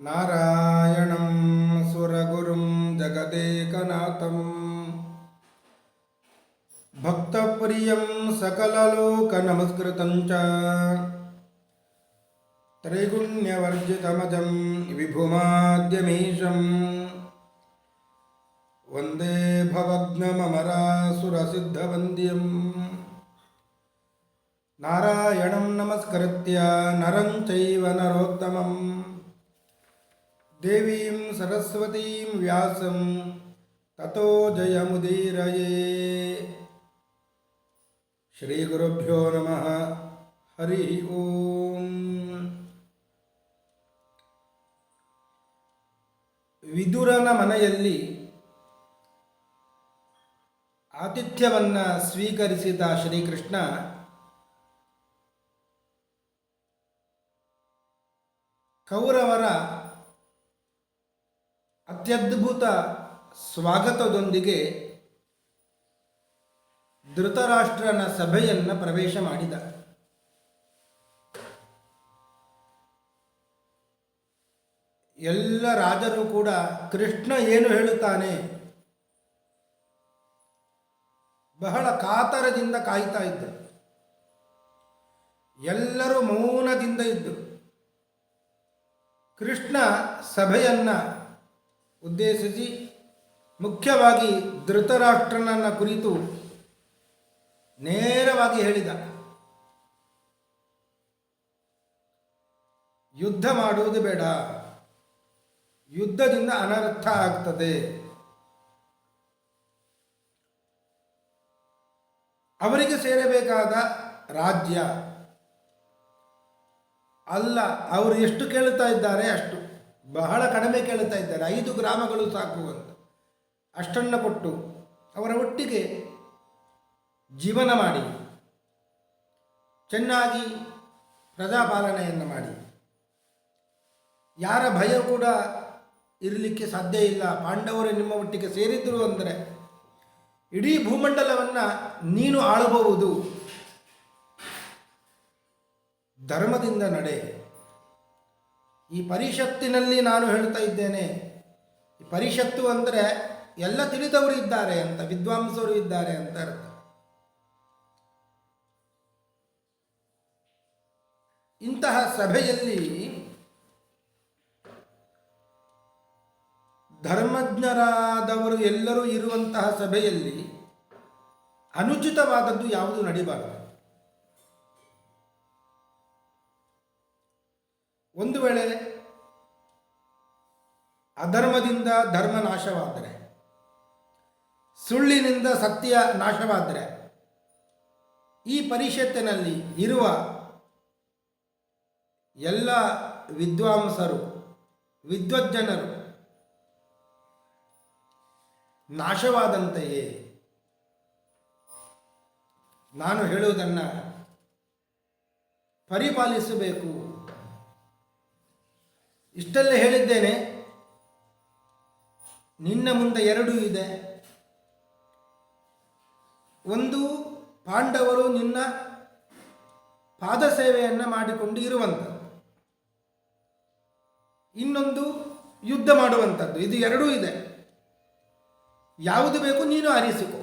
నారాయణం సురగురుం జగదేకనాథం భక్తప్రియం సకలలోక నమస్కృతం చ త్రైగుణ్యవర్జితమజం విభుమాద్యమీశం వందే భవగ్నమరాసురసిద్ధవంద్యం నారాయణం నమస్కృత్య నరం చైవ నరోత్తమం ದೇವೀಂ ಸರಸ್ವತೀಂ ವ್ಯಾಸಂ ತಥೋ ಜಯಮುದೀರಯೇ ಶ್ರೀ ಗುರುಭ್ಯೋ ನಮಃ ಹರಿ ಓಂ ವಿದುರನ ಮನೆಯಲ್ಲಿ ಆತಿಥ್ಯವನ್ನು ಸ್ವೀಕರಿಸಿದ ಶ್ರೀಕೃಷ್ಣ, ಕೌರವರ ಅತ್ಯದ್ಭುತ ಸ್ವಾಗತದೊಂದಿಗೆ ಧೃತರಾಷ್ಟ್ರನ ಸಭೆಯನ್ನು ಪ್ರವೇಶ ಮಾಡಿದ. ಎಲ್ಲ ರಾಜರು ಕೂಡ ಕೃಷ್ಣ ಏನು ಹೇಳುತ್ತಾನೆ? ಬಹಳ ಕಾತರದಿಂದ ಕಾಯ್ತಾ ಇದ್ದರು ಎಲ್ಲರೂ ಮೌನದಿಂದ ಇದ್ದರು. ಕೃಷ್ಣ ಸಭೆಯನ್ನ ಉದ್ದೇಶಿಸಿ ಮುಖ್ಯವಾಗಿ ಧೃತರಾಷ್ಟ್ರನನ್ನ ಕುರಿತು ನೇರವಾಗಿ ಹೇಳಿದ. ಯುದ್ಧ ಮಾಡುವುದು ಬೇಡ. ಯುದ್ಧದಿಂದ ಅನರ್ಥ ಆಗ್ತದೆ. ಅವರಿಗೆ ಸೇರಬೇಕಾದ ರಾಜ್ಯ. ಅಲ್ಲ, ಅವರು ಎಷ್ಟು ಕೇಳುತ್ತಾ ಇದ್ದಾರೆ ಅಷ್ಟು. ಬಹಳ ಕಡಿಮೆ ಕೇಳುತ್ತಾ ಇದ್ದಾರೆ. ಐದು ಗ್ರಾಮಗಳು ಸಾಕು ಅಂತ. ಅಷ್ಟನ್ನು ಕೊಟ್ಟು ಅವರ ಒಟ್ಟಿಗೆ ಜೀವನ ಮಾಡಿ, ಚೆನ್ನಾಗಿ ಪ್ರಜಾಪಾಲನೆಯನ್ನು ಮಾಡಿ. ಯಾರ ಭಯ ಕೂಡ ಇರಲಿಕ್ಕೆ ಸಾಧ್ಯ ಇಲ್ಲ. ಪಾಂಡವರು ನಿಮ್ಮ ಒಟ್ಟಿಗೆ ಸೇರಿದ್ರು ಅಂದರೆ ಇಡೀ ಭೂಮಂಡಲವನ್ನು ನೀನು ಆಳಬಹುದು. ಧರ್ಮದಿಂದ ನಡೆ. ಈ ಪರಿಷತ್ತಿನಲ್ಲಿ ನಾನು ಹೇಳ್ತಾ ಇದ್ದೇನೆ. ಈ ಪರಿಷತ್ತು ಅಂದರೆ ಎಲ್ಲ ತಿಳಿದವರು ಇದ್ದಾರೆ ಅಂತ, ವಿದ್ವಾಂಸರು ಇದ್ದಾರೆ ಅಂತ ಅರ್ಥ. ಇಂತಹ ಸಭೆಯಲ್ಲಿ ಧರ್ಮಜ್ಞರಾದವರು ಎಲ್ಲರೂ ಇರುವಂತಹ ಸಭೆಯಲ್ಲಿ ಅನುಚಿತವಾದದ್ದು ಯಾವುದು ನಡಿಬಾರದು? ಒಂದು ವೇಳೆ ಅಧರ್ಮದಿಂದ ಧರ್ಮ ನಾಶವಾದರೆ, ಸುಳ್ಳಿನಿಂದ ಸತ್ಯ ನಾಶವಾದರೆ, ಈ ಪರಿಷತ್ತಿನಲ್ಲಿ ಇರುವ ಎಲ್ಲ ವಿದ್ವಾಂಸರು, ವಿದ್ವಜ್ಜನರು ನಾಶವಾದಂತೆಯೇ ನಾನು ಹೇಳುವುದನ್ನು ಪರಿಪಾಲಿಸಬೇಕು. ಇಷ್ಟೆಲ್ಲ ಹೇಳಿದ್ದೇನೆ, ನಿನ್ನ ಮುಂದೆ ಎರಡೂ ಇದೆ. ಒಂದು, ಪಾಂಡವರು ನಿನ್ನ ಪಾದ ಸೇವೆಯನ್ನು ಮಾಡಿಕೊಂಡು ಇರುವಂಥದ್ದು. ಇನ್ನೊಂದು, ಯುದ್ಧ ಮಾಡುವಂಥದ್ದು. ಇದು ಎರಡೂ ಇದೆ. ಯಾವುದು ಬೇಕು ನೀನು ಆರಿಸಿಕೊ.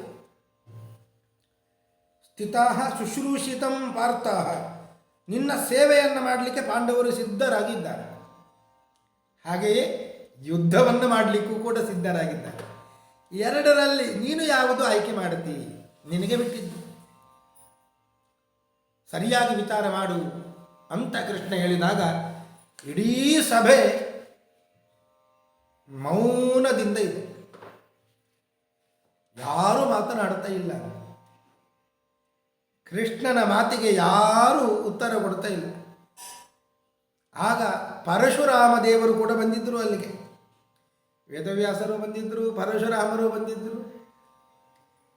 ಸ್ಥಿತಾ ಶುಶ್ರೂಷಿತಂ ಪಾರ್ಥ ನಿನ್ನ ಸೇವೆಯನ್ನು ಮಾಡಲಿಕ್ಕೆ ಪಾಂಡವರು ಸಿದ್ಧರಾಗಿದ್ದಾರೆ. ಹಾಗೆಯೇ ಯುದ್ಧವನ್ನು ಮಾಡಲಿಕ್ಕೂ ಕೂಡ ಸಿದ್ಧರಾಗಿದ್ದಾರೆ. ಎರಡರಲ್ಲಿ ನೀನು ಯಾವುದು ಆಯ್ಕೆ ಮಾಡುತ್ತಿ? ನಿನಗೆ ಬಿಟ್ಟಿದ್ದು. ಸರಿಯಾಗಿ ವಿಚಾರ ಮಾಡು ಅಂತ ಕೃಷ್ಣ ಹೇಳಿದಾಗ ಇಡೀ ಸಭೆ ಮೌನದಿಂದ ಇದೆ. ಯಾರೂ ಮಾತನಾಡ್ತಾ ಇಲ್ಲ. ಕೃಷ್ಣನ ಮಾತಿಗೆ ಯಾರೂ ಉತ್ತರ ಕೊಡ್ತಾ ಇಲ್ಲ. ಆಗ ಪರಶುರಾಮ ದೇವರು ಕೂಡ ಬಂದಿದ್ದರು ಅಲ್ಲಿಗೆ. ವೇದವ್ಯಾಸರು ಬಂದಿದ್ದರು ಪರಶುರಾಮರು ಬಂದಿದ್ದರು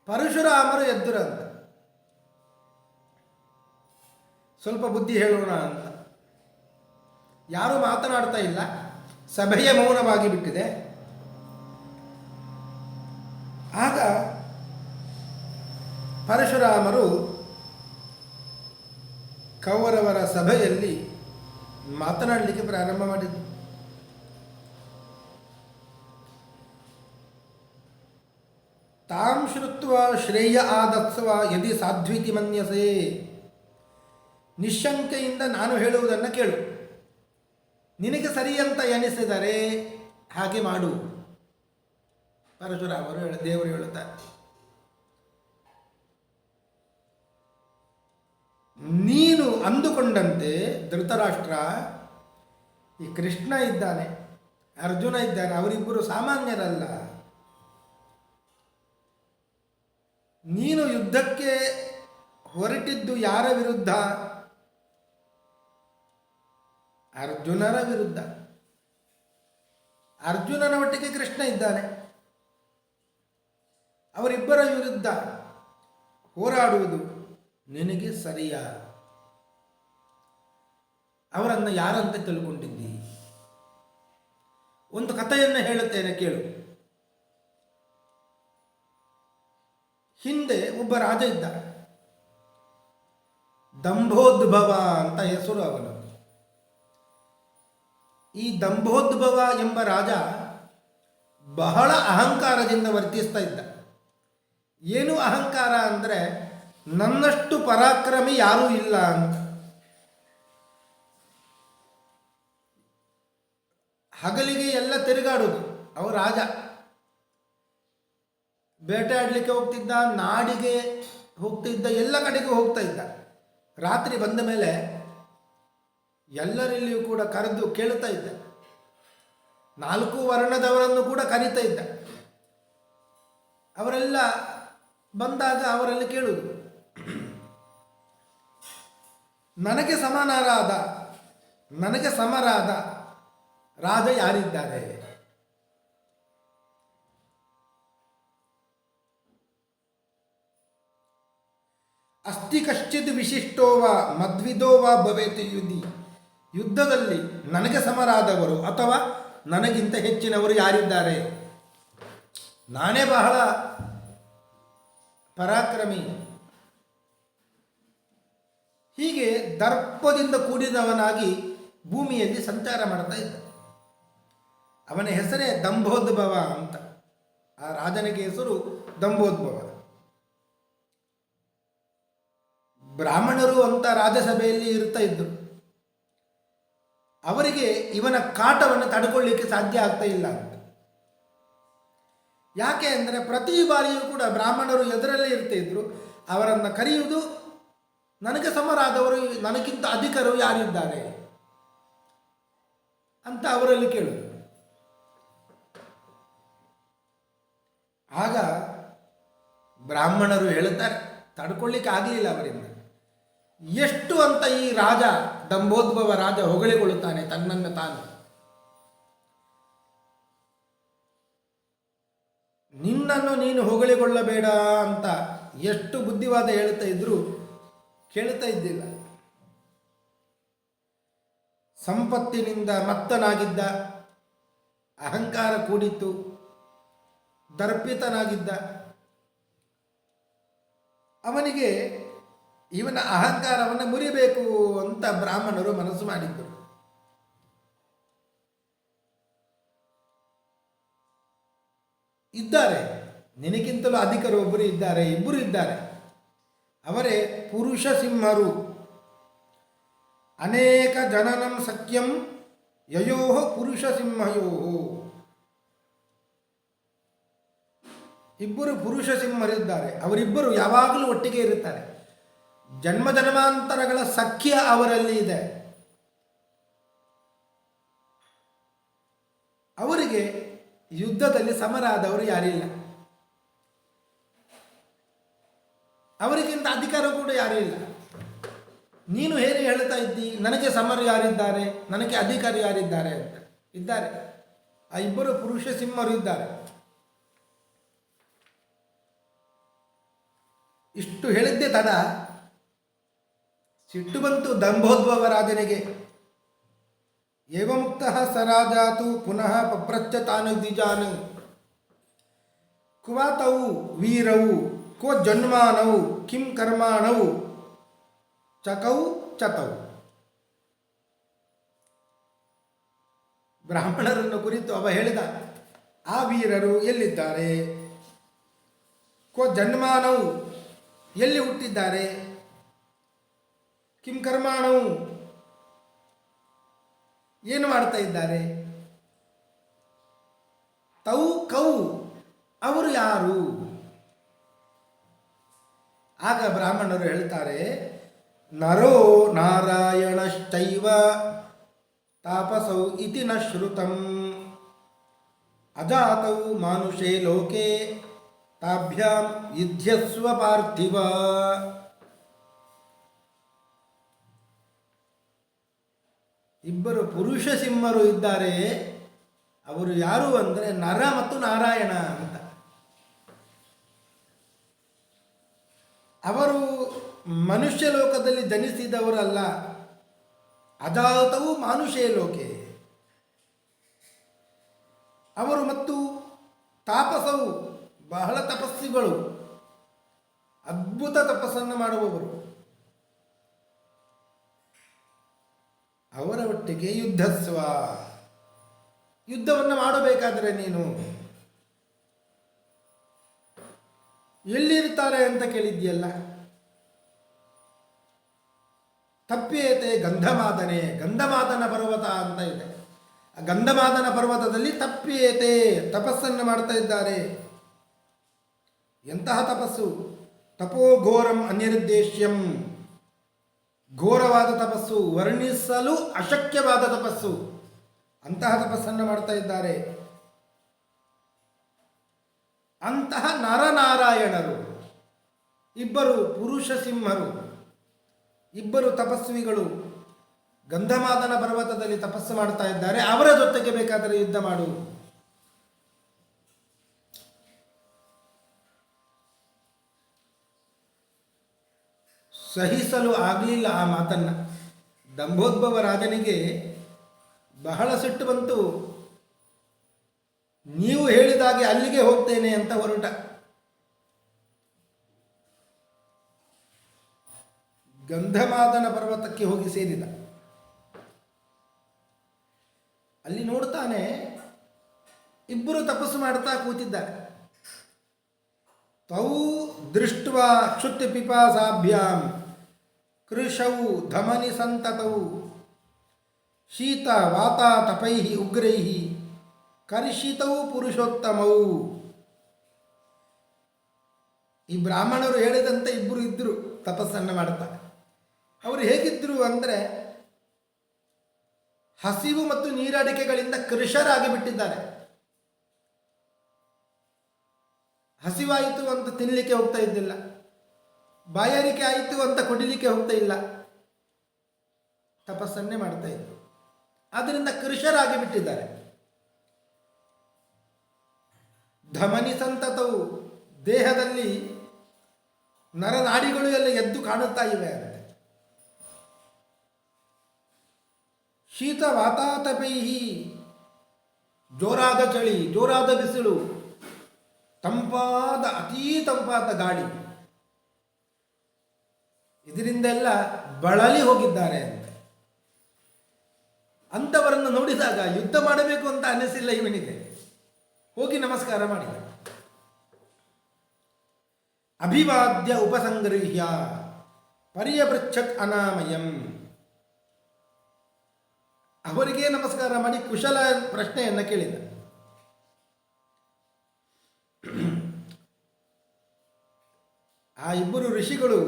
ಪರಶುರಾಮರು ಎದ್ದುರಂತ ಸ್ವಲ್ಪ ಬುದ್ಧಿ ಹೇಳೋಣ ಅಂತ. ಯಾರೂ ಮಾತನಾಡ್ತಾ ಇಲ್ಲ. ಸಭೆಯ ಮೌನವಾಗಿ ಬಿಟ್ಟಿದೆ. ಆಗ ಪರಶುರಾಮರು ಕೌರವರ ಸಭೆಯಲ್ಲಿ ಮಾತನಾಡಲಿಕ್ಕೆ ಪ್ರಾರಂಭ ಮಾಡಿದ್ದು. ತಾಂ ಶ್ರುತ್ವ ಶ್ರೇಯ ಆದತ್ಸವ ಯದಿ ಸಾಧ್ವಿತಿ ಮನ್ಯಸೆ. ನಿಶಂಕೆಯಿಂದ ನಾನು ಹೇಳುವುದನ್ನು ಕೇಳು. ನಿನಗೆ ಸರಿ ಅಂತ ಎನಿಸಿದರೆ ಹಾಗೆ ಮಾಡು. ಪರಶುರಾಮರು ಹೇಳ, ದೇವರು ಹೇಳುತ್ತಾರೆ. ನೀನು ಅಂದುಕೊಂಡಂತೆ ಧೃತರಾಷ್ಟ್ರ, ಈ ಕೃಷ್ಣ ಇದ್ದಾನೆ, ಅರ್ಜುನ ಇದ್ದಾನೆ, ಅವರಿಬ್ಬರು ಸಾಮಾನ್ಯರಲ್ಲ. ನೀನು ಯುದ್ಧಕ್ಕೆ ಹೊರಟಿದ್ದು ಯಾರ ವಿರುದ್ಧ? ಅರ್ಜುನರ ವಿರುದ್ಧ. ಅರ್ಜುನನ ಒಟ್ಟಿಗೆ ಕೃಷ್ಣ ಇದ್ದಾನೆ. ಅವರಿಬ್ಬರ ವಿರುದ್ಧ ಹೋರಾಡುವುದು. ನಿನಗೆ ಸರಿಯಾ ಅವರನ್ನು ಯಾರಂತ ತಿಳ್ಕೊಂಡಿದ್ದಿ? ಒಂದು ಕಥೆಯನ್ನು ಹೇಳುತ್ತೇನೆ ಕೇಳು. ಹಿಂದೆ ಒಬ್ಬ ರಾಜ ಇದ್ದ. ದಂಭೋದ್ಭವ ಅಂತ ಹೆಸರು ಅವನು. ಈ ದಂಭೋದ್ಭವ ಎಂಬ ರಾಜ ಬಹಳ ಅಹಂಕಾರದಿಂದ ವರ್ತಿಸ್ತಾ ಇದ್ದ. ಏನು ಅಹಂಕಾರ ಅಂದರೆ ನನ್ನಷ್ಟು ಪರಾಕ್ರಮಿ ಯಾರೂ ಇಲ್ಲ ಅಂತ. ಹಗಲಿಗೆ ಎಲ್ಲ ತಿರುಗಾಡೋದು, ಅವ ರಾಜ. ಬೇಟೆಯಾಡಲಿಕ್ಕೆ ಹೋಗ್ತಿದ್ದ, ನಾಡಿಗೆ ಹೋಗ್ತಿದ್ದ, ಎಲ್ಲ ಕಡೆಗೂ ಹೋಗ್ತಾ ಇದ್ದ. ರಾತ್ರಿ ಬಂದ ಮೇಲೆ ಎಲ್ಲರಲ್ಲಿಯೂ ಕೂಡ ಕರೆದು ಕೇಳ್ತಾ ಇದ್ದ. ನಾಲ್ಕು ವರ್ಣದವರನ್ನು ಕೂಡ ಕರೀತಾ ಇದ್ದ. ಅವರೆಲ್ಲ ಬಂದಾಗ ಅವರಲ್ಲಿ ಕೇಳುವುದು ನನಗೆ ಸಮನಾರಾದ, ನನಗೆ ಸಮರಾದ ರಾಜ ಯಾರಿದ್ದಾರೆ? ಅಸ್ತಿ ಕಶ್ಚಿತ್ ವಿಶಿಷ್ಟೋವ ಮದ್ವಿದೋವ ಭವೇತು ಯುಧಿ ಯುದ್ಧದಲ್ಲಿ ನನಗೆ ಸಮರಾದವರು ಅಥವಾ ನನಗಿಂತ ಹೆಚ್ಚಿನವರು ಯಾರಿದ್ದಾರೆ? ನಾನೇ ಬಹಳ ಪರಾಕ್ರಮಿ. ಹೀಗೆ ದರ್ಪದಿಂದ ಕೂಡಿದವನಾಗಿ ಭೂಮಿಯಲ್ಲಿ ಸಂಚಾರ ಮಾಡ್ತಾ ಇದ್ದ ಅವನ ಹೆಸರೇ ದಂಭೋದ್ಭವ ಅಂತ. ಆ ರಾಜನಿಗೆ ಹೆಸರು ದಂಭೋದ್ಭವ ಬ್ರಾಹ್ಮಣರು ಅಂತ ರಾಜಸಭೆಯಲ್ಲಿ ಇರ್ತಾ ಇದ್ದರು ಅವರಿಗೆ ಇವನ ಕಾಟವನ್ನು ತಡ್ಕೊಳ್ಳಿಕ್ಕೆ ಸಾಧ್ಯ ಆಗ್ತಾ ಇಲ್ಲ ಅಂತ. ಯಾಕೆ ಅಂದರೆ ಪ್ರತಿ ಬಾರಿಯೂ ಕೂಡ ಬ್ರಾಹ್ಮಣರು ಎದುರಲ್ಲೇ ಇರ್ತಿದ್ರು ಅವರನ್ನು ಕರೆಯುವುದು ನನಗೆ ಸಮರಾದವರು, ನನಗಿಂತ ಅಧಿಕರು ಯಾರಿದ್ದಾರೆ? ಅಂತ ಅವರಲ್ಲಿ ಕೇಳು ಆಗ ಬ್ರಾಹ್ಮಣರು ಹೇಳುತ್ತಾರೆ ತಡ್ಕೊಳ್ಳಿಕ್ಕೆ ಆಗಲಿಲ್ಲ ಅವರಿಂದ. ಎಷ್ಟು ಅಂತ ಈ ರಾಜ ದಂಭೋದ್ಭವ ರಾಜ ಹೊಗಳಿಕೊಳ್ಳುತ್ತಾನೆ ತನ್ನನ್ನು ತಾನು. ನಿನ್ನನ್ನು ನೀನು ಹೊಗಳಿಕೊಳ್ಳಬೇಡ ಅಂತ ಎಷ್ಟು ಬುದ್ಧಿವಾದ ಹೇಳ್ತಾ ಇದ್ರು ಕೇಳ್ತಾ ಇದ್ದಿಲ್ಲ ಸಂಪತ್ತಿನಿಂದ ಮತ್ತನಾಗಿದ್ದ, ಅಹಂಕಾರ ಕೂಡಿತ್ತು, ದರ್ಪಿತನಾಗಿದ್ದ. ಅವನಿಗೆ ಇವನ ಅಹಂಕಾರವನ್ನು ಮುರಿಬೇಕು ಅಂತ ಬ್ರಾಹ್ಮಣರು ಮನಸ್ಸು ಮಾಡಿದ್ದರು ಇದ್ದಾರೆ. ನಿನಗಿಂತಲೂ ಅಧಿಕರು ಒಬ್ಬರು ಇದ್ದಾರೆ, ಇಬ್ಬರು ಇದ್ದಾರೆ. ಅವರೇ ಪುರುಷ ಸಿಂಹರು. ಅನೇಕ ಜನನಂ ಸಖ್ಯಂ ಯಯೋ ಪುರುಷ ಸಿಂಹಯೋ. ಇಬ್ಬರು ಪುರುಷ ಸಿಂಹರಿದ್ದಾರೆ. ಅವರಿಬ್ಬರು ಯಾವಾಗಲೂ ಒಟ್ಟಿಗೆ ಇರುತ್ತಾರೆ. ಜನ್ಮ ಜನ್ಮಾಂತರಗಳ ಸಖ್ಯ ಅವರಲ್ಲಿ ಇದೆ. ಅವರಿಗೆ ಯುದ್ಧದಲ್ಲಿ ಸಮರಾದವರು ಯಾರಿಲ್ಲ. ಅವರಿಗಿಂತ ಅಧಿಕಾರ ಕೂಡ ಯಾರೂ ಇಲ್ಲ. ನೀನು ಹೇಗೆ ಹೇಳ್ತಾ ಇದ್ದಿ, ನನಗೆ ಸಮರು ಯಾರಿದ್ದಾರೆ, ನನಗೆ ಅಧಿಕಾರಿ ಯಾರಿದ್ದಾರೆ ಅಂತ. ಇದ್ದಾರೆ. ಆ ಇಬ್ಬರು ಪುರುಷ ಸಿಂಹರು ಇದ್ದಾರೆ. ಇಷ್ಟು ಹೇಳಿದ್ದೆ ತಡ. ಸಿಟ್ಟು ಬಂತು ದಂಭೋದ್ಭವ ರಾಜನಿಗೆ ಏವಮುಕ್ತ ಸರಾಜಾತು, ಪುನಃ ಪಪ್ರಚ್ಚ ತಾನು ದ್ವಿಜಾನು ಕುವಾತವು, ವೀರವು ಕೋ ಜನ್ಮಾನವು ಕಿಂ ಕರ್ಮಾಣವು ಚಕೌ ಚತೌ ಬ್ರಾಹ್ಮಣರನ್ನು ಕುರಿತು ಅವ ಹೇಳಿದ, ಆ ವೀರರು ಎಲ್ಲಿದ್ದಾರೆ? ಕೋ ಜನ್ಮಾನವು ಎಲ್ಲಿ ಹುಟ್ಟಿದ್ದಾರೆ? ಕಿಂ ಕರ್ಮಾಣವು ಏನು ಮಾಡ್ತಾ ಇದ್ದಾರೆ? ತೌ ಕೌ, ಅವರು ಯಾರು? ಆಗ ಬ್ರಾಹ್ಮಣರು ಹೇಳ್ತಾರೆ, ನರೋ ನಾರಾಯಣಶ್ಚೈವ ತಾಪಸೌ ಇತಿ ನ ಶ್ರುತಂ. ಅಜಾತೌ ಮಾನುಷೇ ಲೋಕೆ ತಾಭ್ಯಾಂ ಯುದ್ಧಸ್ವ ಪಾರ್ಥಿವ. ಇಬ್ಬರು ಪುರುಷ ಸಿಂಹರು ಇದ್ದಾರೆ. ಅವರು ಯಾರು ಅಂದರೆ ನರ ಮತ್ತು ನಾರಾಯಣ ಅಂತ ಅವರು ಮನುಷ್ಯ ಲೋಕದಲ್ಲಿ ಜನಿಸಿದವರಲ್ಲ ಅಜಾತವು ಮಾನುಷೇ ಲೋಕೆ. ಅವರು ಮತ್ತು ತಾಪಸವು ಬಹಳ ತಪಸ್ಸಿಗಳು, ಅದ್ಭುತ ತಪಸ್ಸನ್ನು ಮಾಡುವವರು. ಅವರ ಒಟ್ಟಿಗೆ ಯುದ್ಧಸ್ವ. ಯುದ್ಧವನ್ನು ಮಾಡಬೇಕಾದರೆ ನೀನು ಎಲ್ಲಿರ್ತಾರೆ ಅಂತ ಕೇಳಿದ್ಯಲ್ಲ ತಪ್ಪೇತೆ ಗಂಧಮಾದನೆ, ಗಂಧಮಾದನ ಪರ್ವತ ಅಂತ ಇದೆ. ಆ ಗಂಧಮಾದನ ಪರ್ವತದಲ್ಲಿ ತಪ್ಪೇತೆ ತಪಸ್ಸನ್ನು ಮಾಡ್ತಾ ಇದ್ದಾರೆ. ಎಂತಹ ತಪಸ್ಸು? ತಪೋಘೋರಂ ಅನಿರ್ದೇಶ್ಯಂ ಘೋರವಾದ ತಪಸ್ಸು, ವರ್ಣಿಸಲು ಅಶಕ್ಯವಾದ ತಪಸ್ಸು. ಅಂತಹ ತಪಸ್ಸನ್ನು ಮಾಡ್ತಾ ಇದ್ದಾರೆ. ಅಂತಹ ನರನಾರಾಯಣರು. ಇಬ್ಬರು ಪುರುಷ ಸಿಂಹರು. ಇಬ್ಬರು ತಪಸ್ವಿಗಳು. ಗಂಧಮಾದನ ಪರ್ವತದಲ್ಲಿ ತಪಸ್ಸು ಮಾಡ್ತಾ ಇದ್ದಾರೆ. ಅವರ ಜೊತೆಗೆ ಬೇಕಾದರೆ ಯುದ್ಧ ಮಾಡು. ಸಹಿಸಲು ಆಗಲಿಲ್ಲ ಆ ಮಾತನ್ನು. ದಂಭೋದ್ಭವ ರಾಜನಿಗೆ ಬಹಳ ಸಿಟ್ಟು ಬಂತು. ನೀವು ಹೇಳಿದಾಗೆ ಅಲ್ಲಿಗೆ ಹೋಗ್ತೇನೆ ಅಂತ ಹೊರಟ. ಗಂಧಮಾದನ ಪರ್ವತಕ್ಕೆ ಹೋಗಿ ಸೇರಿದ. ಅಲ್ಲಿ ನೋಡ್ತಾನೆ ಇಬ್ಬರು ತಪಸ್ಸು ಮಾಡ್ತಾ ಕೂತಿದ್ದಾರೆ. ತೌ ದೃಷ್ಟ ಕ್ಷುತ್ಯ ಪಿಪಾಸಾಭ್ಯಾಂ ಕೃಷವು ಧಮನಿ ಸಂತತವು ಶೀತ ವಾತ ತಪೈ ಉಗ್ರೈ ಕರ್ಷಿತವು ಪುರುಷೋತ್ತಮವು. ಈ ಬ್ರಾಹ್ಮಣರು ಹೇಳಿದಂತೆ ಇಬ್ಬರು ಇದ್ದರು ತಪಸ್ಸನ್ನು ಮಾಡ್ತಾರೆ ಅವರು ಹೇಗಿದ್ದರು ಅಂದರೆ ಹಸಿವು ಮತ್ತು ನೀರಡಿಕೆಗಳಿಂದ ಕೃಷರಾಗಿ ಬಿಟ್ಟಿದ್ದಾರೆ. ಹಸಿವಾಯಿತು ಅಂತ ತಿನ್ನಲಿಕ್ಕೆ ಹೋಗ್ತಾ ಇದ್ದಿಲ್ಲ. ಬಾಯಾರಿಕೆ ಆಯಿತು ಅಂತ ಕುಡಿಲಿಕ್ಕೆ ಹೋಗ್ತಾ ಇಲ್ಲ. ತಪಸ್ಸನ್ನೇ ಮಾಡ್ತಾ ಇದ್ದರು ಆದ್ದರಿಂದ ಕೃಷರಾಗಿ ಬಿಟ್ಟಿದ್ದಾರೆ. ಧಮನಿ ಸಂತತವು ದೇಹದಲ್ಲಿ ನರನಾಡಿಗಳು ಎಲ್ಲ ಎದ್ದು ಕಾಣುತ್ತಾ ಇವೆ ಅಂತೆ. ಶೀತ ವಾತಾತಪೈಹಿ ಜೋರಾದ ಚಳಿ, ಜೋರಾದ ಬಿಸಿಲು, ತಂಪಾದ, ಅತೀ ತಂಪಾದ ಗಾಳಿ. ಇದರಿಂದೆಲ್ಲ ಬಳಲಿ ಹೋಗಿದ್ದಾರೆ ಅಂತ. ಅಂಥವರನ್ನು ನೋಡಿದಾಗ ಯುದ್ಧ ಮಾಡಬೇಕು ಅಂತ ಅನಿಸಿಲ್ಲ ಇವನಿಗೆ. ಹೋಗಿ ನಮಸ್ಕಾರ ಮಾಡಿದ ಅಭಿವಾದ್ಯ ಉಪಸಂಗೃಹ್ಯ ಪರ್ಯಪೃಚ್ಛತ್ ಅನಾಮಯಂ. ಅವರಿಗೆ ನಮಸ್ಕಾರ ಮಾಡಿ ಕುಶಲ ಪ್ರಶ್ನೆಯನ್ನು ಕೇಳಿದ. ಆ ಇಬ್ಬರು ಋಷಿಗಳು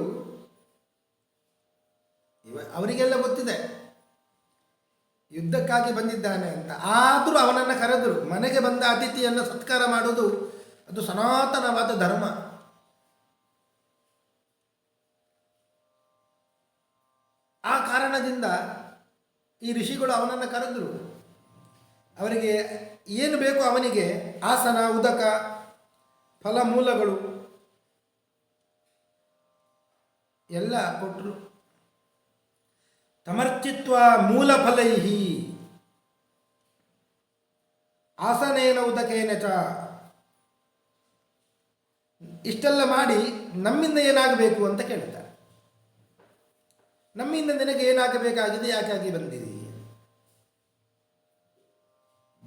ಅವರಿಗೆಲ್ಲ ಗೊತ್ತಿದೆ ಬಂದಿದ್ದಾನೆ ಅಂತ. ಆದರೂ ಅವನನ್ನು ಕರೆದರು, ಮನೆಗೆ ಬಂದ ಅತಿಥಿಯನ್ನು ಸತ್ಕಾರ ಮಾಡುವುದು ಅದು ಸನಾತನವಾದ ಧರ್ಮ. ಆ ಕಾರಣದಿಂದ ಈ ಋಷಿಗಳು ಅವನನ್ನು ಕರೆದರು. ಅವರಿಗೆ ಏನು ಬೇಕು ಅವನಿಗೆ, ಆಸನ, ಉದಕ ಫಲಮೂಲಗಳು ಎಲ್ಲ ಕೊಟ್ಟರು ತಮರ್ಚಿತ್ವ ಮೂಲ ಫಲೈಹಿ ಆಸನೇನ ಉದಕೇನ ಚ. ಇಷ್ಟೆಲ್ಲ ಮಾಡಿ ನಮ್ಮಿಂದ ಏನಾಗಬೇಕು ಅಂತ ಕೇಳ್ತಾರೆ. ನಮ್ಮಿಂದ ನಿನಗೆ ಏನಾಗಬೇಕಾಗಿದೆ, ಯಾಕಾಗಿ ಬಂದಿದೆ?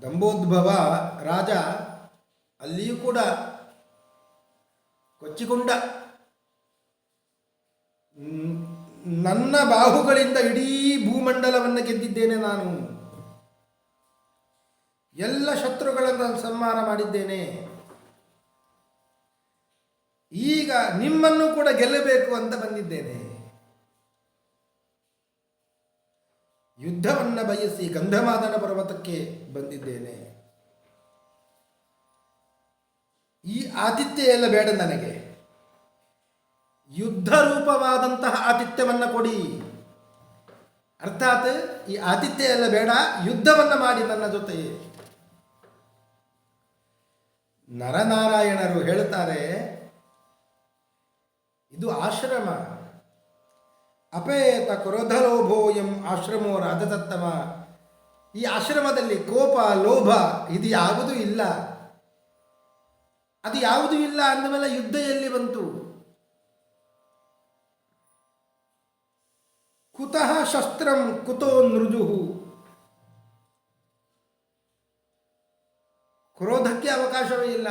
ದಂಬೋದ್ಭವ ರಾಜ ಅಲ್ಲಿಯೂ ಕೂಡ ಕೊಚ್ಚಿಕೊಂಡ. ನನ್ನ ಬಾಹುಗಳಿಂದ ಇಡೀ ಭೂಮಂಡಲವನ್ನು ಗೆದ್ದಿದ್ದೇನೆ ನಾನು. ಎಲ್ಲ ಶತ್ರುಗಳನ್ನು ಸಂಹಾರ ಮಾಡಿದ್ದೇನೆ. ಈಗ ನಿಮ್ಮನ್ನು ಕೂಡ ಗೆಲ್ಲಬೇಕು ಅಂತ ಬಂದಿದ್ದೇನೆ. ಯುದ್ಧವನ್ನು ಬಯಸಿ ಗಂಧಮಾದನ ಪರ್ವತಕ್ಕೆ ಬಂದಿದ್ದೇನೆ. ಈ ಆತಿಥ್ಯ ಎಲ್ಲ ಬೇಡ ನನಗೆ. ಯುದ್ಧ ರೂಪವಾದಂತಹ ಆದಿತ್ಯವನ್ನ ಕೊಡಿ. ಅರ್ಥಾತ್ ಈ ಆತಿಥ್ಯ ಎಲ್ಲ ಬೇಡ, ಯುದ್ಧವನ್ನು ಮಾಡಿ ನನ್ನ ಜೊತೆ. ನರನಾರಾಯಣರು ಹೇಳ್ತಾರೆ, ಇದು ಆಶ್ರಮ. ಅಪೇತ ಕ್ರೋಧಲೋಭೋಯಂ ಆಶ್ರಮೋ ರಾಧದತ್ತಮ ಈ ಆಶ್ರಮದಲ್ಲಿ ಕೋಪ, ಲೋಭ ಇದು ಯಾವುದೂ ಇಲ್ಲ. ಅದು ಯಾವುದೂ ಇಲ್ಲ ಅಂದಮೇಲೆ ಯುದ್ಧ ಎಲ್ಲಿ ಬಂತು? ಕುತಃ ಶಸ್ತ್ರಂ ಕುತೋ ನೃಜು ಕ್ರೋಧಕ್ಕೆ ಅವಕಾಶವೇ ಇಲ್ಲ.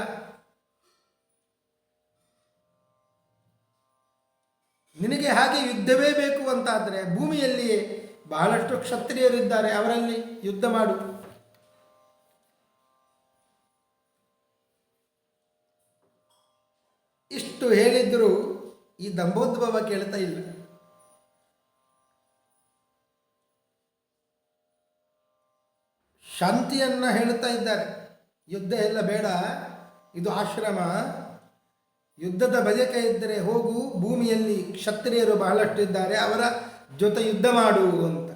ನಿನಗೆ ಹಾಗೆ ಯುದ್ಧವೇ ಬೇಕು ಅಂತಾದರೆ ಭೂಮಿಯಲ್ಲಿ ಬಹಳಷ್ಟು ಕ್ಷತ್ರಿಯರಿದ್ದಾರೆ ಅವರಲ್ಲಿ ಯುದ್ಧ ಮಾಡು. ಇಷ್ಟು ಹೇಳಿದ್ರು ಈ ದಂಭೋದ್ಭವ ಕೇಳ್ತಾ ಇಲ್ಲ. ಶಾಂತಿಯನ್ನ ಹೇಳ್ತಾ ಇದ್ದಾರೆ. ಯುದ್ಧ ಎಲ್ಲ ಬೇಡ, ಇದು ಆಶ್ರಮ. ಯುದ್ಧದ ಬಯಕೆ ಇದ್ದರೆ ಹೋಗು, ಭೂಮಿಯಲ್ಲಿ ಕ್ಷತ್ರಿಯರು ಬಹಳಷ್ಟು ಇದ್ದಾರೆ ಅವರ ಜೊತೆ ಯುದ್ಧ ಮಾಡು ಅಂತ.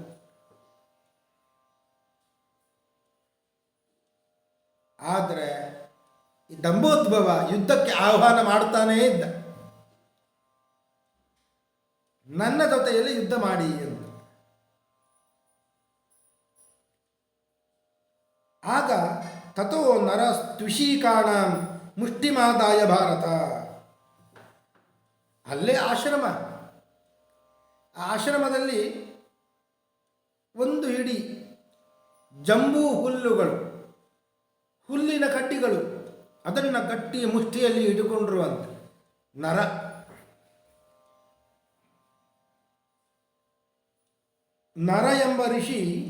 ಆದರೆ ಈ ದಂಭೋದ್ಭವ ಯುದ್ಧಕ್ಕೆ ಆಹ್ವಾನ ಮಾಡ್ತಾನೇ ಇದ್ದ. ನನ್ನ ಜೊತೆಯಲ್ಲಿ ಯುದ್ಧ ಮಾಡಿ ಅಂತ. ತಥೋ ನರ ತುಷೀಕಾಣ ಮುಷ್ಟಿಮಾದಾಯ ಭಾರತ ಅಲ್ಲೇ ಆಶ್ರಮ. ಆಶ್ರಮದಲ್ಲಿ ಒಂದು ಹಿಡಿ ಜಂಬೂ ಹುಲ್ಲುಗಳು, ಹುಲ್ಲಿನ ಕಟ್ಟಿಗಳು, ಅದನ್ನು ಕಟ್ಟಿ ಮುಷ್ಟಿಯಲ್ಲಿ ಇಟ್ಟುಕೊಂಡಿರುವಂತೆ ನರ. ನರ ಎಂಬ ಋಷಿ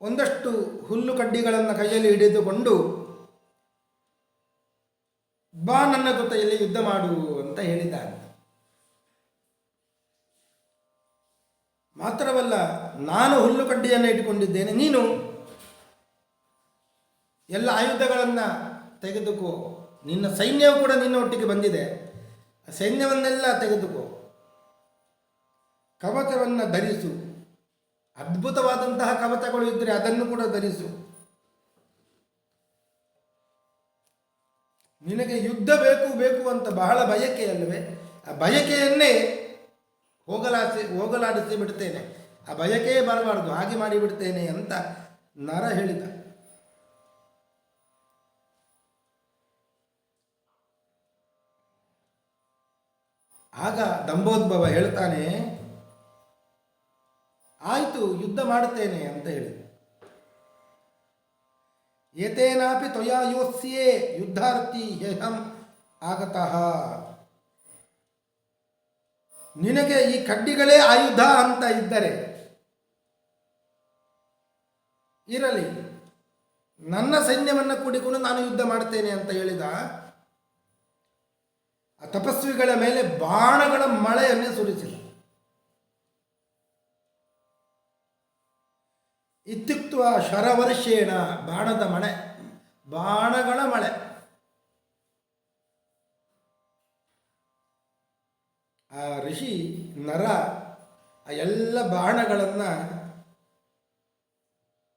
ಒಂದಷ್ಟು ಹುಲ್ಲು ಕಡ್ಡಿಗಳನ್ನು ಕೈಯಲ್ಲಿ ಹಿಡಿದುಕೊಂಡು, ಬಾ ನನ್ನ ಜೊತೆಯಲ್ಲಿ ಯುದ್ಧ ಮಾಡು ಅಂತ ಹೇಳಿದ್ದಾನೆ ಮಾತ್ರವಲ್ಲ, ನಾನು ಹುಲ್ಲು ಕಡ್ಡಿಯನ್ನು ಇಟ್ಟುಕೊಂಡಿದ್ದೇನೆ ನೀನು ಎಲ್ಲ ಆಯುಧಗಳನ್ನು ತೆಗೆದುಕೋ. ನಿನ್ನ ಸೈನ್ಯವು ಕೂಡ ನಿನ್ನ ಒಟ್ಟಿಗೆ ಬಂದಿದೆ. ಸೈನ್ಯವನ್ನೆಲ್ಲ ತೆಗೆದುಕೋ. ಕವಚವನ್ನು ಧರಿಸು. ಅದ್ಭುತವಾದಂತಹ ಕವಚಗಳು ಇದ್ದರೆ ಅದನ್ನು ಕೂಡ ಧರಿಸು. ನಿನಗೆ ಯುದ್ಧ ಬೇಕು ಬೇಕು ಅಂತ ಬಹಳ ಬಯಕೆ ಅಲ್ಲವೇ ಆ ಬಯಕೆಯನ್ನೇ ಹೋಗಲಾಡಿಸಿ ಹೋಗಲಾಡಿಸಿ ಬಿಡ್ತೇನೆ. ಆ ಬಯಕೆಯೇ ಬರಬಾರ್ದು, ಹಾಗೆ ಮಾಡಿಬಿಡ್ತೇನೆ ಅಂತ ನರ ಹೇಳಿದ. ಆಗ ದಂಬೋದ್ಭವ ಹೇಳ್ತಾನೆ ಆಯಿತು, ಯುದ್ಧ ಮಾಡುತ್ತೇನೆ ಅಂತ ಹೇಳಿದ ಏತೇನಾಪಿ ತ್ವಯಾ ಯುದ್ಧಾರ್ಥಿ ಹ್ಯಹಂ ಆಗತಃ. ನಿನಗೆ ಈ ಕಡ್ಡಿಗಳೇ ಆಯುಧ ಅಂತ ಇದ್ದರೆ. ಇರಲಿ, ನನ್ನ ಸೈನ್ಯವನ್ನು ಕೂಡಿಕೊಂಡು ನಾನು ಯುದ್ಧ ಮಾಡ್ತೇನೆ ಅಂತ ಹೇಳಿದ. ಆ ತಪಸ್ವಿಗಳ ಮೇಲೆ ಬಾಣಗಳ ಮಳೆಯನ್ನೇ ಸುರಿಸಿದ. ಇತ್ಯುಕ್ತ ಶರವರ್ಷೇಣ ಬಾಣದ ಮಳೆ ಬಾಣಗಳ ಮಳೆ. ಆ ಋಷಿ, ನರ, ಆ ಎಲ್ಲ ಬಾಣಗಳನ್ನು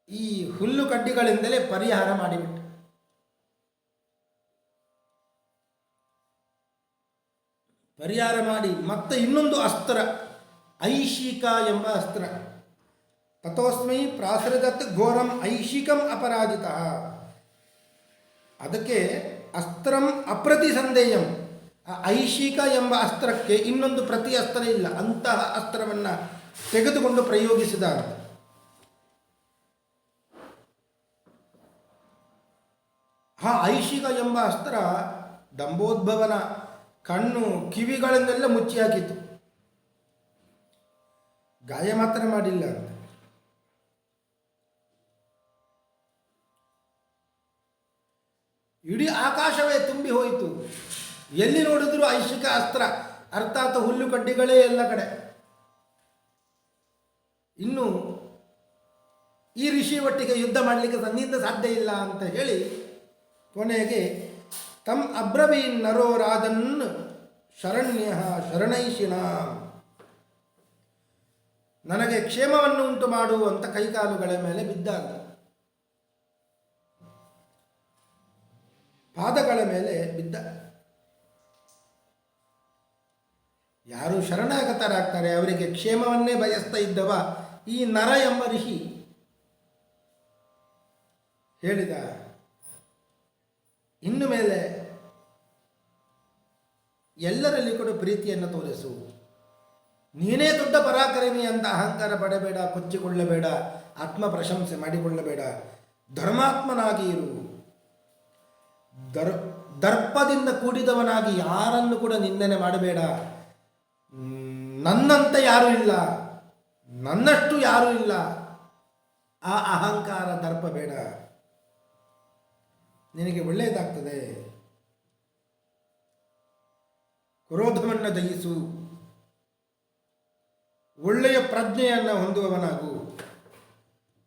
ಈ ಹುಲ್ಲು ಕಡ್ಡಿಗಳಿಂದಲೇ ಪರಿಹಾರ ಮಾಡಿಬಿಟ್ಟು ಪರಿಹಾರ ಮಾಡಿ ಮತ್ತೆ ಇನ್ನೊಂದು ಅಸ್ತ್ರ, ಐಶಿಕ ಎಂಬ ಅಸ್ತ್ರ. ತಥೋಸ್ಮೈ ಪ್ರಾಸೃದತ್ ಘೋರಂ ಐಶಿಕಂ ಅಪರಾಜಿತ ಅದಕ್ಕೆ ಅಸ್ತ್ರಂ ಅಪ್ರತಿಸಂದೇಯಂ. ಆ ಐಶಿಕ ಎಂಬ ಅಸ್ತ್ರಕ್ಕೆ ಇನ್ನೊಂದು ಪ್ರತಿ ಅಸ್ತ್ರ ಇಲ್ಲ, ಅಂತಹ ಅಸ್ತ್ರವನ್ನು ತೆಗೆದುಕೊಂಡು ಪ್ರಯೋಗಿಸಿದ ಆ ಐಶಿಕ ಎಂಬ ಅಸ್ತ್ರ ದಂಬೋದ್ಭವನ ಕಣ್ಣು ಕಿವಿಗಳನ್ನೆಲ್ಲ ಮುಚ್ಚಿ ಹಾಕಿತು ಗಾಯ ಮಾತ್ರ ಮಾಡಿಲ್ಲ ಅಂತ. ಇಡೀ ಆಕಾಶವೇ ತುಂಬಿ ಹೋಯಿತು. ಎಲ್ಲಿ ನೋಡಿದ್ರು ಐಶಿಕ ಅಸ್ತ್ರ, ಅರ್ಥಾತ್ ಹುಲ್ಲು ಕಡ್ಡಿಗಳೇ ಎಲ್ಲ ಕಡೆ. ಇನ್ನು ಈ ಋಷಿ ಒಟ್ಟಿಗೆ ಯುದ್ಧ ಮಾಡಲಿಕ್ಕೆ ತನ್ನಿಂದ ಸಾಧ್ಯ ಇಲ್ಲ ಅಂತ ಹೇಳಿ ಕೊನೆಗೆ ತಮ್ ಅಬ್ರವೀನ್ ನರೋ ರಾಜನ್ ಶರಣ್ಯ ಶರಣೈಶಿನ ನನಗೆ ಕ್ಷೇಮವನ್ನು ಉಂಟು ಮಾಡುವಂತ ಕೈಕಾಲುಗಳ ಮೇಲೆ ಬಿದ್ದಾಗ ಪಾದಗಳ ಮೇಲೆ ಬಿದ್ದ. ಯಾರು ಶರಣಾಗತರಾಗ್ತಾರೆ, ಅವರಿಗೆ ಕ್ಷೇಮವನ್ನೇ ಬಯಸ್ತಾ ಇದ್ದವ ಈ ನರ ಎಂಬ ಋಷಿ ಹೇಳಿದ, ಇನ್ನು ಮೇಲೆ ಎಲ್ಲರಲ್ಲಿ ಕೂಡ ಪ್ರೀತಿಯನ್ನು ತೋರಿಸು. ನೀನೇ ದೊಡ್ಡ ಪರಾಕ್ರಮಿ ಅಂತ ಅಹಂಕಾರ ಪಡಬೇಡ, ಕೊಚ್ಚಿಕೊಳ್ಳಬೇಡ ಆತ್ಮ ಪ್ರಶಂಸೆ ಮಾಡಿಕೊಳ್ಳಬೇಡ, ಧರ್ಮಾತ್ಮನಾಗಿ ಇರು. ದರ್, ದರ್ಪದಿಂದ ಕೂಡಿದವನಾಗಿ ಯಾರನ್ನು ಕೂಡ ನಿಂದನೆ ಮಾಡಬೇಡ. ನನ್ನಂತ ಯಾರೂ ಇಲ್ಲ. ನನ್ನಷ್ಟು ಯಾರೂ ಇಲ್ಲ. ಆ ಅಹಂಕಾರ ದರ್ಪ ಬೇಡ. ನಿನಗೆ ಒಳ್ಳೆಯದಾಗ್ತದೆ. ಕ್ರೋಧವನ್ನು ದಯಿಸು ಒಳ್ಳೆಯ ಪ್ರಜ್ಞೆಯನ್ನು ಹೊಂದುವವನಾಗು.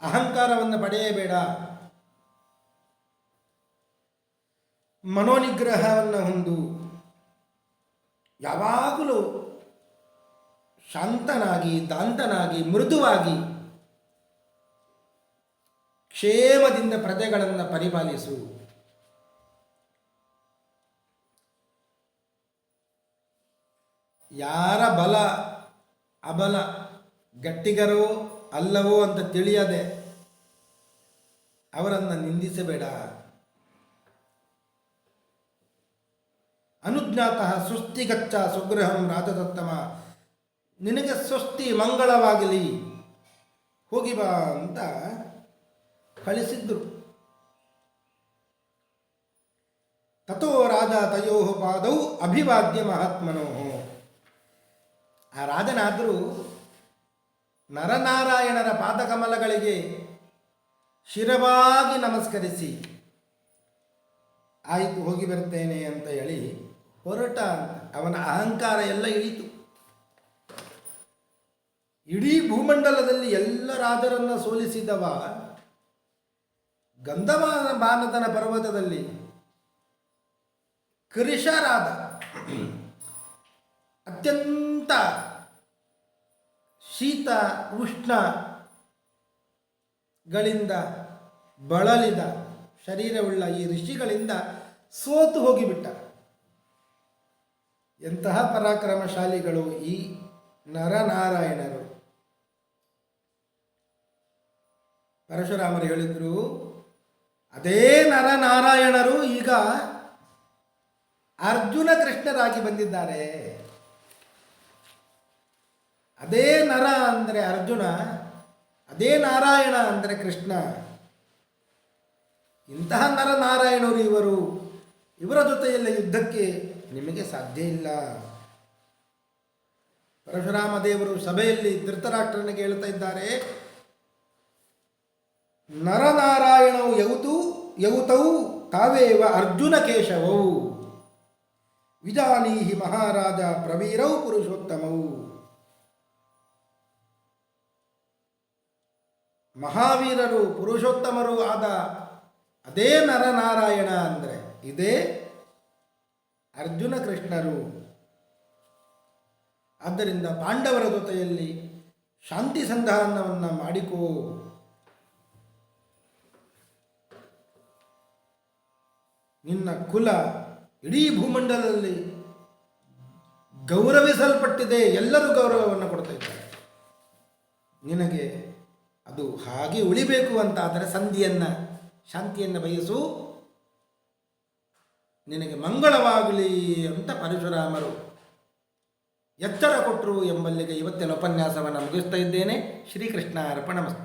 ಅಹಂಕಾರವನ್ನು ಪಡೆಯಬೇಡ. ಮನೋನಿಗ್ರಹವನ್ನು ಹೊಂದು ಯಾವಾಗಲೂ ಶಾಂತನಾಗಿ, ದಾಂತನಾಗಿ, ಮೃದುವಾಗಿ ಕ್ಷೇಮದಿಂದ ಪ್ರಜೆಗಳನ್ನು ಪರಿಪಾಲಿಸು. ಯಾರ ಬಲ, ಅಬಲ, ಗಟ್ಟಿಗರೋ ಅಲ್ಲವೋ ಅಂತ ತಿಳಿಯದೆ ಅವರನ್ನು ನಿಂದಿಸಬೇಡ. ಅನುಜ್ಞಾತ ಸ್ವಸ್ತಿಗಚ್ಚ ಸುಗೃಹಂ ರಾಜದತ್ತಮ ನಿನಗೆ ಸ್ವಸ್ತಿ ಮಂಗಳವಾಗಲಿ. ಹೋಗಿ ಬಾ ಅಂತ ಕಳಿಸಿದ್ರು. ತಥೋ ರಾಜ ತಯೋ ಪಾದೌ ಅಭಿವಾದ್ಯ ಮಹಾತ್ಮನೋ. ಆ ರಾಜನಾದರೂ ನರನಾರಾಯಣರ ಪಾದಕಮಲಗಳಿಗೆ ಶಿರವಾಗಿ ನಮಸ್ಕರಿಸಿ, ಆಯಿತು, ಹೋಗಿ ಬರ್ತೇನೆ ಅಂತ ಹೇಳಿ ಹೊರಟ ಅವನ ಅಹಂಕಾರ ಎಲ್ಲ ಇಳಿತು ಇಡೀ ಭೂಮಂಡಲದಲ್ಲಿ ಎಲ್ಲ ರಾಜರನ್ನ ಸೋಲಿಸಿದವ ಗಂಧಮಾನ ಬಾನದನ ಪರ್ವತದಲ್ಲಿ ಕೃಷರಾದ ಅತ್ಯಂತ ಶೀತ ಉಷ್ಣಗಳಿಂದ ಬಳಲಿದ ಶರೀರವುಳ್ಳ ಈ ಋಷಿಗಳಿಂದ ಸೋತು ಹೋಗಿಬಿಟ್ಟ. ಎಂತಹ ಪರಾಕ್ರಮಶಾಲಿಗಳು ಈ ನರನಾರಾಯಣರು? ಪರಶುರಾಮರು ಹೇಳಿದ್ರು, ಅದೇ ನರನಾರಾಯಣರು ಈಗ ಅರ್ಜುನ ಕೃಷ್ಣರಾಗಿ ಬಂದಿದ್ದಾರೆ. ಅದೇ ನರ ಅಂದರೆ ಅರ್ಜುನ, ಅದೇ ನಾರಾಯಣ ಅಂದರೆ ಕೃಷ್ಣ. ಇಂತಹ ನರನಾರಾಯಣರು ಇವರು. ಇವರ ಜೊತೆಯಲ್ಲೇ ಯುದ್ಧಕ್ಕೆ ನಿಮಗೆ ಸಾಧ್ಯ ಇಲ್ಲ. ಪರಶುರಾಮ ದೇವರು ಸಭೆಯಲ್ಲಿ ಧೃತರಾಷ್ಟ್ರನಿಗೆ ಹೇಳ್ತಾ ಇದ್ದಾರೆ. ನರನಾರಾಯಣವು ಯೌತು, ಯೌತೌ, ತಾವೇವ ಅರ್ಜುನ ಕೇಶವೌ. ವಿಜಾನೀಹಿ ಮಹಾರಾಜ ಪ್ರವೀರೌ ಪುರುಷೋತ್ತಮವು ಮಹಾವೀರರು ಪುರುಷೋತ್ತಮರು ಆದ ಅದೇ ನರನಾರಾಯಣ ಅಂದರೆ ಇದೇ ಅರ್ಜುನ ಕೃಷ್ಣರು. ಆದ್ದರಿಂದ ಪಾಂಡವರ ಜೊತೆಯಲ್ಲಿ ಶಾಂತಿ ಸಂಧಾನವನ್ನು ಮಾಡಿಕೋ. ನಿನ್ನ ಕುಲ ಇಡೀ ಭೂಮಂಡಲದಲ್ಲಿ ಗೌರವಿಸಲ್ಪಟ್ಟಿದೆ, ಎಲ್ಲರೂ ಗೌರವವನ್ನು ಕೊಡ್ತಾ ಇದ್ದಾರೆ. ನಿನಗೆ ಅದು ಹಾಗೆ ಉಳಿಬೇಕು ಅಂತ ಆದರೆ ಸಂಧಿಯನ್ನು, ಶಾಂತಿಯನ್ನು ಬಯಸು. ನಿನಗೆ ಮಂಗಳವಾಗಲಿ ಅಂತ ಪರಶುರಾಮರು ಎಚ್ಚರ ಕೊಟ್ಟರು ಎಂಬಲ್ಲಿಗೆ ಇವತ್ತಿನ ಉಪನ್ಯಾಸವನ್ನು ಮುಗಿಸ್ತಾ ಇದ್ದೇನೆ. ಶ್ರೀಕೃಷ್ಣ ಅರ್ಪಣಮಸ್ತು